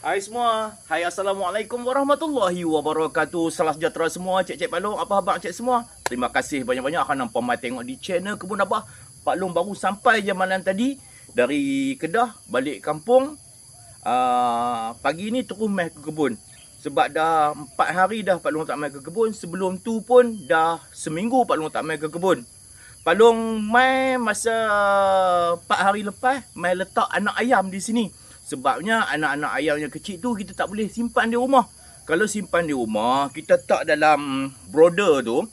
Hai semua. Hai Assalamualaikum warahmatullahi wabarakatuh. Salam sejahtera semua. Cik-cik Pak Long, apa khabar cik semua? Terima kasih banyak-banyak akan nampak mai tengok di channel Kebun Abah. Pak Long baru sampai je malam tadi dari Kedah balik kampung. Uh, pagi ni terus mai ke kebun. Sebab dah 4 hari dah Pak Long tak mai ke kebun. Sebelum tu pun dah seminggu Pak Long tak mai ke kebun. Pak Long mai masa 4 hari lepas mai letak anak ayam di sini. Sebabnya anak-anak ayam yang kecil tu kita tak boleh simpan di rumah. Kalau simpan di rumah, kita tak dalam brother tu,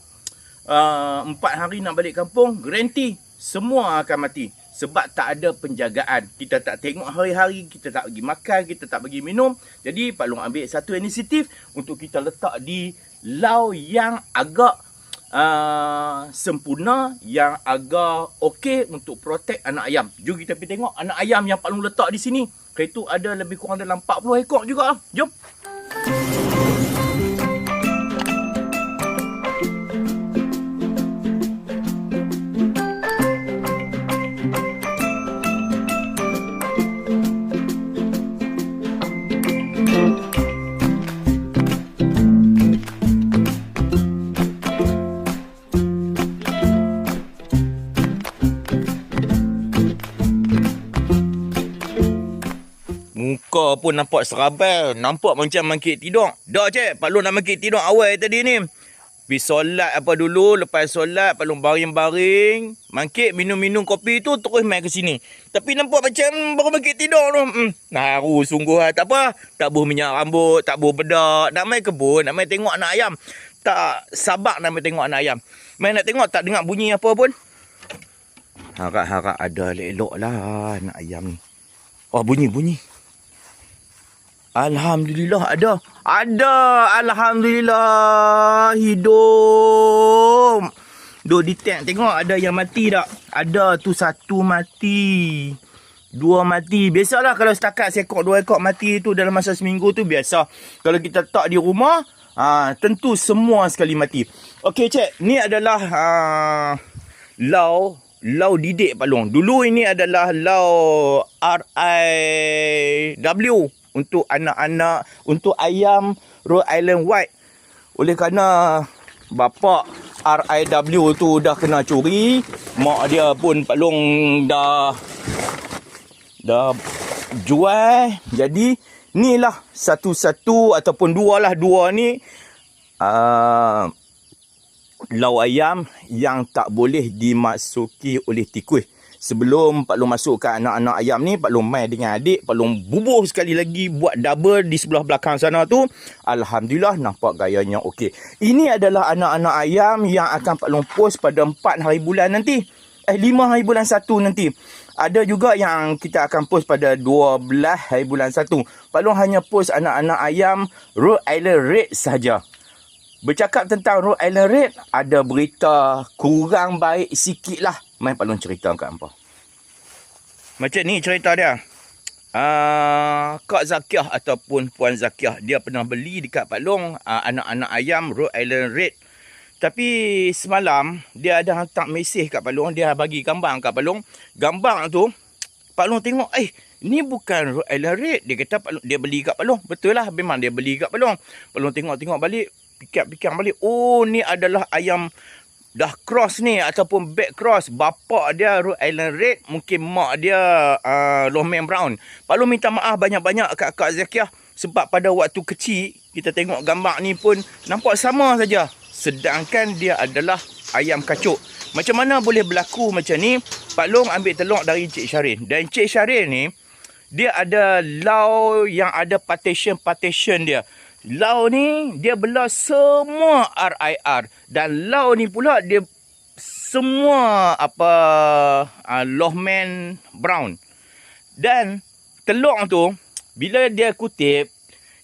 uh, empat hari nak balik kampung, garanti semua akan mati. Sebab tak ada penjagaan. Kita tak tengok hari-hari, kita tak bagi makan, kita tak bagi minum. Jadi Pak Long ambil satu inisiatif untuk kita letak di lau yang agak uh, sempurna, yang agak okey untuk protect anak ayam. Jom kita pergi tengok anak ayam yang Pak Long letak di sini. Kereta ada lebih kurang dalam 40 ekor juga. Jom. Muka pun nampak serabai. Nampak macam mangkit tidur. Dah cik, Pak Long nak mangkit tidur awal tadi ni. Pergi solat apa dulu. Lepas solat, Pak Long baring-baring. Mangkit minum-minum kopi tu terus main ke sini. Tapi nampak macam baru mangkit tidur tu. Hmm, naru sungguh lah. Tak apa. Tak buh minyak rambut. Tak buh bedak. Nak main kebun. Nak main tengok anak ayam. Tak sabak nak main tengok anak ayam. Main nak tengok tak dengar bunyi apa pun. Harap-harap ada elok lah anak ayam ni. Oh bunyi-bunyi. Alhamdulillah ada. Ada. Alhamdulillah. Hidup. Duk detect. Tengok ada yang mati tak? Ada tu satu mati. Dua mati. Biasalah kalau setakat seekor dua ekor mati tu dalam masa seminggu tu biasa. Kalau kita tak di rumah, ha, tentu semua sekali mati. Okey cik, ni adalah ha, lau lau didik Pak Long. Dulu ini adalah lau RIW untuk anak-anak, untuk ayam Rhode Island White. Oleh kerana bapa RIW tu dah kena curi, mak dia pun Pak Long dah dah jual. Jadi ni lah satu-satu ataupun dua lah dua ni uh, lau ayam yang tak boleh dimasuki oleh tikus. Sebelum Pak Long masukkan anak-anak ayam ni, Pak Long main dengan adik, Pak Long bubuh sekali lagi buat double di sebelah belakang sana tu. Alhamdulillah nampak gayanya okey. Ini adalah anak-anak ayam yang akan Pak Long post pada 4 hari bulan nanti. Eh 5 hari bulan 1 nanti. Ada juga yang kita akan post pada 12 hari bulan 1. Pak Long hanya post anak-anak ayam Rhode Island Red saja. Bercakap tentang Rhode Island Red, ada berita kurang baik sikit lah. Mai Pak Long cerita kat hampa. Macam ni cerita dia. Uh, Kak Zakiah ataupun Puan Zakiah, dia pernah beli dekat Pak Long uh, anak-anak ayam Rhode Island Red. Tapi semalam, dia ada hantar mesej kat Pak Long, dia bagi gambar kat Pak Long. Gambar tu, Pak Long tengok, eh, ni bukan Rhode Island Red. Dia kata Pak Long, dia beli kat Pak Long. Betul lah, memang dia beli kat Pak Long. Pak Long tengok-tengok balik, pikir-pikir balik. Oh, ni adalah ayam dah cross ni ataupun back cross bapa dia Rhode Island Red mungkin mak dia uh, Lohman Brown. Pak minta maaf banyak-banyak kat Kak Zakiah sebab pada waktu kecil kita tengok gambar ni pun nampak sama saja. Sedangkan dia adalah ayam kacuk. Macam mana boleh berlaku macam ni? Pak Long ambil telur dari Encik Syarin dan Encik Syarin ni dia ada lau yang ada partition-partition dia Lau ni dia belah semua RIR dan lau ni pula dia semua apa uh, Lohman Brown. Dan telur tu bila dia kutip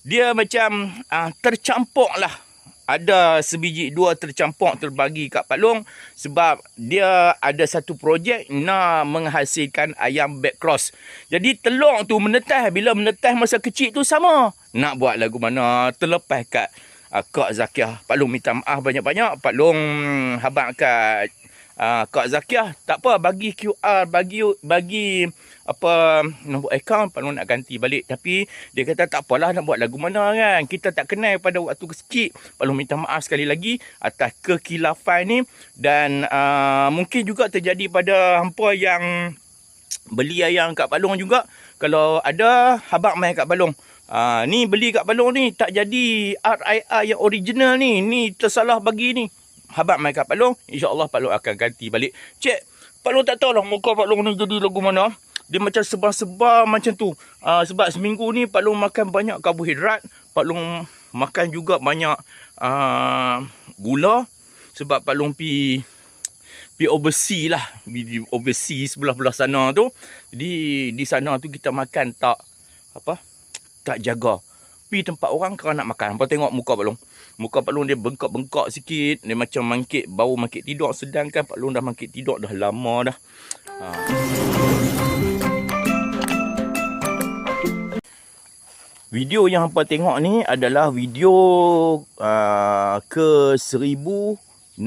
dia macam uh, tercampur lah ada sebiji dua tercampur terbagi kat Pak Long sebab dia ada satu projek nak menghasilkan ayam back cross. Jadi telur tu menetas bila menetas masa kecil tu sama. Nak buat lagu mana terlepas kat uh, Kak Zakiah. Pak Long minta maaf banyak-banyak. Pak Long habaq kat uh, Kak Zakiah. Tak apa bagi QR bagi bagi apa nombor akaun Pak Long nak ganti balik. Tapi dia kata tak apalah nak buat lagu mana kan? Kita tak kenal pada waktu kecil. Pak minta maaf sekali lagi atas kekilafan ni. Dan uh, mungkin juga terjadi pada hampa yang beli ayam kat Balong juga. Kalau ada habak main kat Balong uh, ni beli kat Balong ni tak jadi RIR yang original ni. Ni tersalah bagi ni. Habak main kat Pak Long, insya-Allah Pak Long akan ganti balik. Cek, Pak Long tak tahu lah muka Pak Long ni jadi lagu mana. Dia macam sebar-sebar macam tu. Uh, sebab seminggu ni Pak Long makan banyak karbohidrat, Pak Long makan juga banyak uh, gula sebab Pak Long pi pi overseas lah, di overseas sebelah-belah sana tu. Jadi di sana tu kita makan tak apa? Tak jaga. Pi tempat orang kerana nak makan. Apa tengok muka Pak Long. Muka Pak Long dia bengkak-bengkak sikit. Dia macam mangkit, bau mangkit tidur. Sedangkan Pak Long dah mangkit tidur dah lama dah. Ha. Video yang hampa tengok ni adalah video uh, ke 1601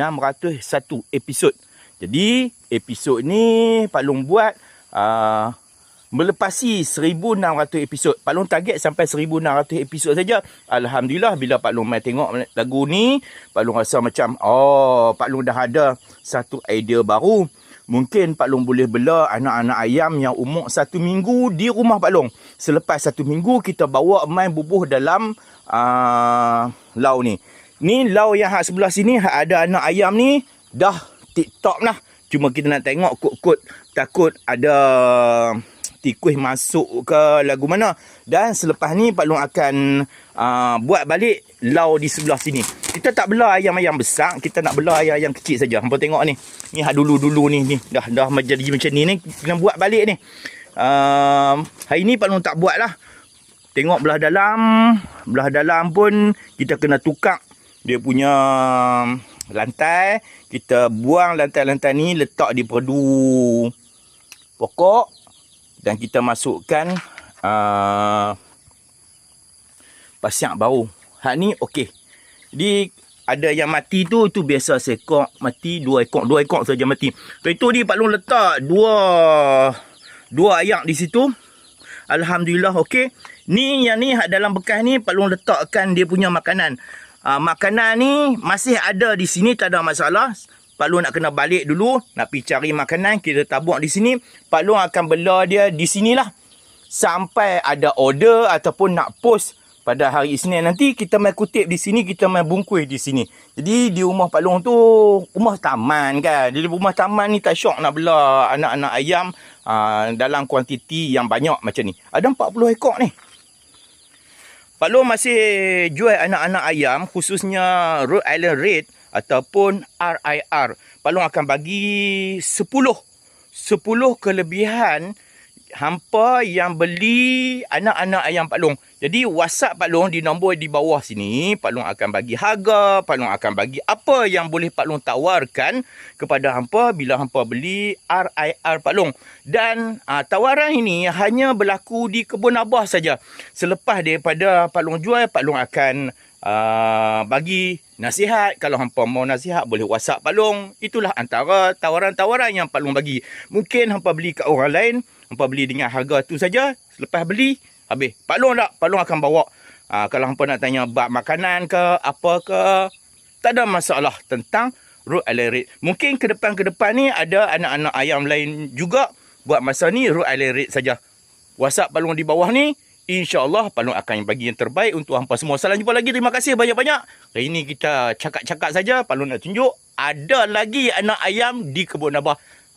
episod. Jadi episod ni Pak Long buat uh, melepasi 1600 episod. Pak Long target sampai 1600 episod saja. Alhamdulillah bila Pak Long mai tengok lagu ni, Pak Long rasa macam oh, Pak Long dah ada satu idea baru. Mungkin Pak Long boleh bela anak-anak ayam yang umur satu minggu di rumah Pak Long. Selepas satu minggu, kita bawa main bubuh dalam uh, lau ni. Ni lau yang hak sebelah sini, hak ada anak ayam ni, dah TikTok lah. Cuma kita nak tengok kod-kod takut ada tikus masuk ke lagu mana dan selepas ni Pak Long akan uh, buat balik lau di sebelah sini kita tak belah ayam-ayam besar. Kita nak belah ayam-ayam kecil saja. Hampa tengok ni. Ni ha dulu-dulu ni ni. Dah dah menjadi macam ni ni. Kena buat balik ni. Uh, hari ni Pak Long tak buat lah. Tengok belah dalam. Belah dalam pun kita kena tukar. Dia punya lantai. Kita buang lantai-lantai ni letak di perdu pokok. Dan kita masukkan uh, pasiak bau. Hak ni okey. Jadi ada yang mati tu tu biasa seekor mati dua ekor dua ekor saja mati. So itu ni Pak Long letak dua dua ayak di situ. Alhamdulillah okey. Ni yang ni dalam bekas ni Pak Long letakkan dia punya makanan. Uh, makanan ni masih ada di sini tak ada masalah. Pak Long nak kena balik dulu, nak pergi cari makanan, kita tabung di sini. Pak Long akan bela dia di sinilah. Sampai ada order ataupun nak post pada hari Isnin nanti, kita main kutip di sini, kita main bungkus di sini. Jadi di rumah Pak Long tu, rumah taman kan. Jadi rumah taman ni tak syok nak bela anak-anak ayam aa, dalam kuantiti yang banyak macam ni. Ada 40 ekor ni. Pak Long masih jual anak-anak ayam, khususnya Rhode Island Red ataupun RIR. Pak Long akan bagi 10 10 kelebihan hampa yang beli anak-anak ayam Pak Long. Jadi WhatsApp Pak Long di nombor di bawah sini, Pak Long akan bagi harga, Pak Long akan bagi apa yang boleh Pak Long tawarkan kepada hampa bila hampa beli RIR Pak Long. Dan aa, tawaran ini hanya berlaku di kebun abah saja. Selepas daripada Pak Long jual, Pak Long akan aa, bagi nasihat. Kalau hampa mau nasihat, boleh WhatsApp Pak Long. Itulah antara tawaran-tawaran yang Pak Long bagi. Mungkin hampa beli kat orang lain, hampa beli dengan harga tu saja. Selepas beli, Habis. Pak Long tak? Pak Long akan bawa. Ha, kalau hampa nak tanya bab makanan ke, apa ke. Tak ada masalah tentang root alerit. Mungkin ke depan-ke depan ni ada anak-anak ayam lain juga. Buat masa ni root alerit saja. WhatsApp Pak Long di bawah ni. InsyaAllah Pak Long akan bagi yang terbaik untuk hampa semua. Salam jumpa lagi. Terima kasih banyak-banyak. Hari ini kita cakap-cakap saja. Pak Long nak tunjuk. Ada lagi anak ayam di kebun Abah.